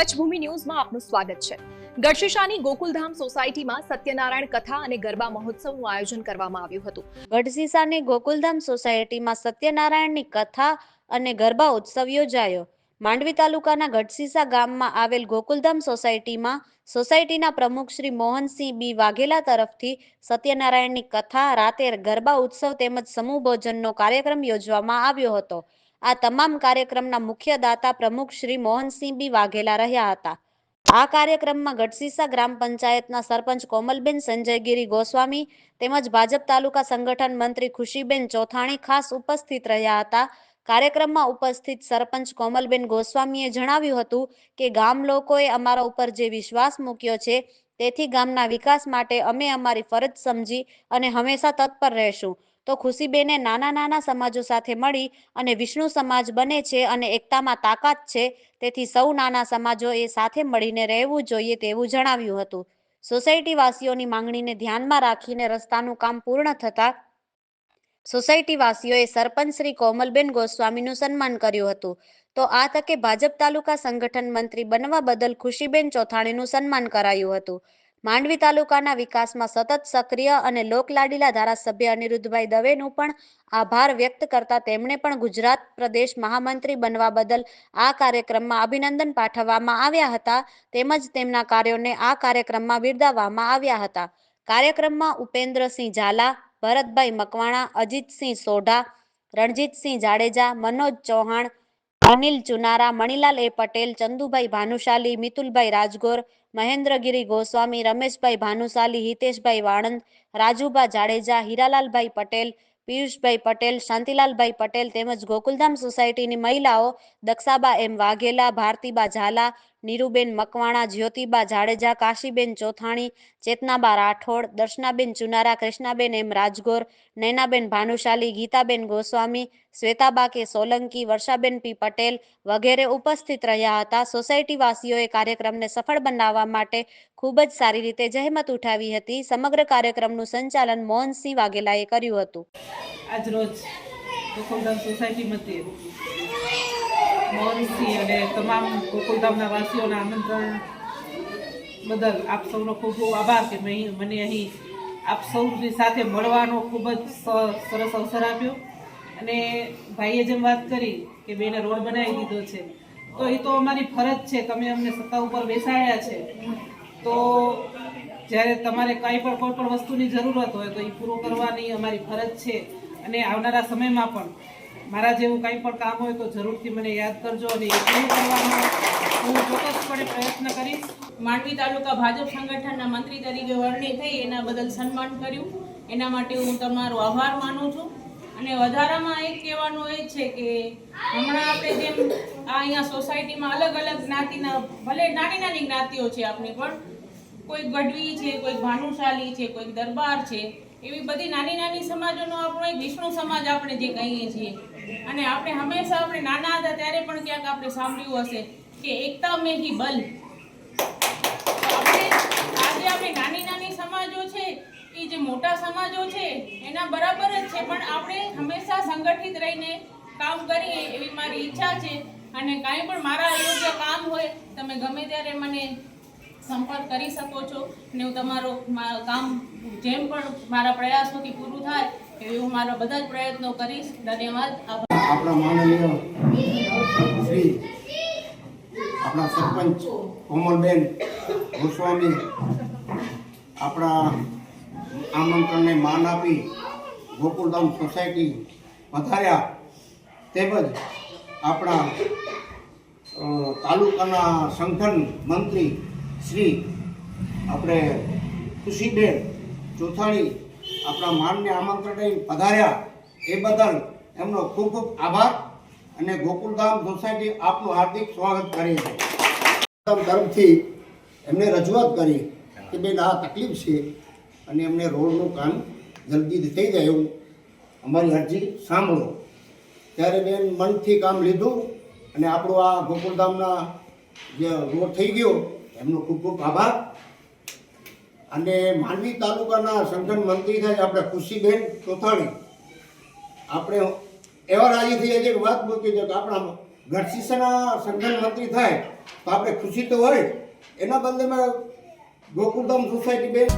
કચ્છભૂમિ ન્યૂઝમાં આપનું સ્વાગત છે. ગઢશીશાની ગોકુલધામ સોસાયટીમાં સત્યનારાયણ કથા અને ગરબા મહોત્સવનું આયોજન કરવામાં આવ્યું હતું. ગઢશીશાની ગોકુલધામ સોસાયટીમાં સત્યનારાયણની કથા અને ગરબા ઉત્સવ યોજાયો. માંડવી તાલુકાના ગઢસીસા ગામમાં આવેલ ગોકુલધામ સોસાયટીમાં સોસાયટીના પ્રમુખ શ્રી મોહનસિંહ બી વાઘેલા તરફથી સત્યનારાયણની કથા, રાતે ગરબા ઉત્સવ તેમજ સમૂહ ભોજનનો કાર્યક્રમ યોજવામાં આવ્યો હતો. આ તમામ કાર્યક્રમના મુખ્ય દાતા પ્રમુખ શ્રી મોહનસિંહ બી વાઘેલા રહ્યા હતા. આ કાર્યક્રમમાં ગઢસીસા ગ્રામ પંચાયતના સરપંચ કોમલબેન સંજયગીરી ગોસ્વામી તેમજ ભાજપ તાલુકા સંગઠન મંત્રી ખુશીબેન ચોથાણી ખાસ ઉપસ્થિત રહ્યા હતા. કાર્યક્રમમાં ઉપસ્થિત સરપંચ કોમલબેન ગોસ્વામીએ જણાવ્યું હતું કે, ગામ લોકોએ અમારા ઉપર જે વિશ્વાસ મૂક્યો છે તેથી ગામના વિકાસ માટે અમે અમારી ફરજ સમજી અને હંમેશા તત્પર રહેશું. તો ખુશીબેને નાના નાના સમાજો સાથે મળી અને વિષ્ણુ સમાજ બને છે અને એકતામાં તાકાત છે. તેથી સૌ નાના સમાજોએ સાથે મળીને રહેવું જોઈએ તેવું જણાવ્યું હતું. સોસાયટી વાસીઓની માંગણીને ધ્યાનમાં રાખીને રસ્તાનું કામ પૂર્ણ થતાં સોસાયટી વાસીઓએ સરપંચ શ્રી કોમલબેન ગોસ્વામીનું સન્માન કર્યું હતું. તો આ તકે ભાજપ તાલુકા સંગઠન મંત્રી બનવા બદલ ખુશીબેન ચોથાણીનું સન્માન કરાયું હતું. માંડવી તાલુકાના વિકાસમાં સતત સક્રિય અને લોકલાડીલા ધારાસભ્ય અનિરુદ્ધભાઈ દવેનું પણ આભાર વ્યક્ત કરતા તેમણે પણ ગુજરાત પ્રદેશ મહામંત્રી બનવા બદલ આ કાર્યક્રમમાં અભિનંદન પાઠવવામાં આવ્યા હતા તેમજ તેમના કાર્યોને આ કાર્યક્રમમાં બિરદાવવામાં આવ્યા હતા. કાર્યક્રમમાં ઉપેન્દ્રસિંહ ઝાલા, ભરતભાઈ મકવાણા, અજીતસિંહ સોઢા, રણજીતસિંહ જાડેજા, મનોજ ચૌહાણ અનિલ ચુનારા, મણિલાલ એ પટેલ, ચંદુભાઈ ભાનુશાલી, મિતુલભાઈ રાજગોર, મહેન્દ્રગીરી ગોસ્વામી, રમેશભાઈ ભાનુશાલી, હિતેશભાઈ વાણંદ, રાજુભા જાડેજા, હીરાલાલભાઈ પટેલ, પિયુષભાઈ પટેલ, શાંતિલાલભાઈ પટેલ તેમજ ગોકુલધામ સોસાયટીની મહિલાઓ દક્ષાબા એમ વાઘેલા, ભારતીબા ઝાલા નીરુબેન મકવાણા, જ્યોતિબા જાડેજા, કાશીબેન ચોથાણી, ચેતનાબા રાઠોડ, દર્શનાબેન ચુનારા, કૃષ્ણાબેન એમ રાજગોર, નૈનાબેન ભાનુશાલી, ગીતાબેન ગોસ્વામી, શ્વેતાબા કે સોલંકી, વર્ષાબેન પી પટેલ વગેરે ઉપસ્થિત રહ્યા હતા. સોસાયટીવાસીઓએ કાર્યક્રમને સફળ બનાવવા માટે ખૂબ જ સારી રીતે જહેમત ઉઠાવી હતી. સમગ્ર કાર્યક્રમનું સંચાલન મોહનસિંહ વાઘેલાએ કર્યું હતું. આજ રોજ સોસાયટીમાંથી મોહનસિંહ અને તમામ ગોકુલધામના વાસીઓના આમંત્રણ. બદલ આપ સૌનો ખૂબ ખૂબ આભાર કે મને અહીં આપ સૌની સાથે મળવાનો ખૂબ જ સરસ અવસર આપ્યો. અને ભાઈએ જેમ વાત કરી કે બેને રોડ બનાવી દીધો છે, તો એ તો અમારી ફરજ છે. તમે અમને સત્તા ઉપર બેસાડ્યા છે. તો જ્યારે તમારે કાંઈ પણ કોઈ પણ વસ્તુની જરૂરત હોય તો એ પૂરું કરવાની અમારી ફરજ છે. અને આવનારા સમયમાં પણ મારા જેવું કાંઈ પણ કામ હોય તો જરૂરથી મને યાદ કરજો અને હું ચોક્કસપણે પ્રયત્ન કરીશ. માંડવી તાલુકા ભાજપ સંગઠનના મંત્રી તરીકે વરણી થઈ એના બદલ સન્માન કર્યું. એના માટે હું તમારો આભાર માનું છું. અને વધારામાં એક કહેવાનું એ છે કે હમણાં આપણે જેમ આ અહીંયા સોસાયટીમાં અલગ અલગ જ્ઞાતિના, ભલે નાની નાની જ્ઞાતિઓ છે આપણી, પણ કોઈ ગઢવી છે કોઈ ભાનુશાલી છે કોઈ દરબાર છે, એવી બધી નાની નાની સમાજોનો આપણો એક વિષ્ણુ સમાજ આપણે જે કહીએ છીએ અને આપણે હંમેશા આપણે નાના હતા ત્યારે પણ ક્યાંક આપણે સાંભળ્યું હશે કે એકતા મેં હી બલ આજે આપણે નાની નાની સમાજો છે, એ જે મોટા સમાજો છે, એના બરાબર જ છે, પણ આપણે હંમેશા સંગઠિત રહીને કામ કરીએ એવી મારી ઈચ્છા છે. અને કાંઈ પણ મારા યોગ્ય કામ હોય, તમે ગમે ત્યારે મને સંપર્ક કરી શકો છો. અને હું તમારો કામ, જેમ પણ મારા પ્રયાસોથી પૂરું થાય એવી હું મારા બધા જ પ્રયત્નો કરીશ. ધન્યવાદ. આપણા માનનીય શ્રી આપણા સરપંચ કોમલબેન ગોસ્વામી આપણા આમંત્રણને માન આપી ગોકુલધામ સોસાયટી વધાર્યા તેમજ આપણા તાલુકાના સંગઠન મંત્રી શ્રી આપણે ખુશીબેન ચોથાણી આપણા માનને આમંત્રણ લઈને પધાર્યા એ બદલ એમનો ખૂબ ખૂબ આભાર અને ગોકુલધામ સોસાયટી આપનું હાર્દિક સ્વાગત કરે છે તરફથી એમને રજૂઆત કરી કે બેન, આ તકલીફ છે અને એમને રોડનું કામ જલ્દી થઈ જાય અમારી અરજી સાંભળો. ત્યારે બેન મનથી કામ લીધું અને આપણું આ ગોકુલધામના જે રોડ થઈ ગયો, એમનો ખૂબ ખૂબ આભાર. અને માંડવી તાલુકાના સંગઠન મંત્રી થાય આપણે ખુશીબેન ચોથાણી. આપણે એવા રાજી થઈએ છીએ કે વાત મૂકી દો કે આપણા ગઢશીસાના સંગઠન મંત્રી થાય તો આપણે ખુશી તો હોય એના બદલે ગોકુલધામ સોસાયટી બેન